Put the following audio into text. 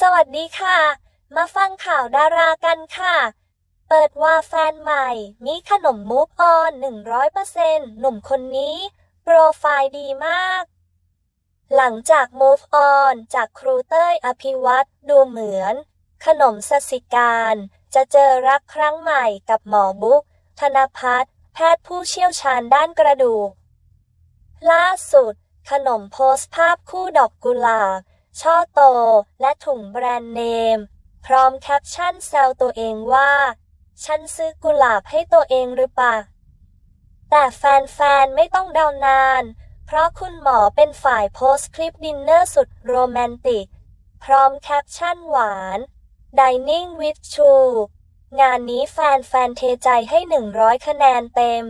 สวัสดีค่ะ มาฟังข่าวดารากันค่ะ เปิดว่าแฟนใหม่ มีขนมมูฟออน100%หนุ่มคนนี้ โปรไฟล์ดีมาก หลังจาก move on จากครูเต้ยอภิวัตดูเหมือน ขนมสสิการ จะเจอรักครั้งใหม่กับหมอบุ๊กธนพัฒน์แพทย์ผู้เชี่ยวชาญด้านกระดูก ล่าสุด ขนมโพสต์ภาพคู่ดอกกุหลาบ ช่อโต และถุงแบรนด์เนม พร้อมแคปชั่นแซวตัวเองว่า ฉันซื้อกุหลาบให้ตัวเองหรือเปล่า แต่แฟนๆ ไม่ต้องเดานาน เพราะคุณหมอเป็นฝ่ายโพสต์คลิปดินเนอร์สุดโรแมนติก พร้อมแคปชั่นหวาน Dining with Chu งานนี้แฟนๆ เทใจให้ 100 คะแนนเต็ม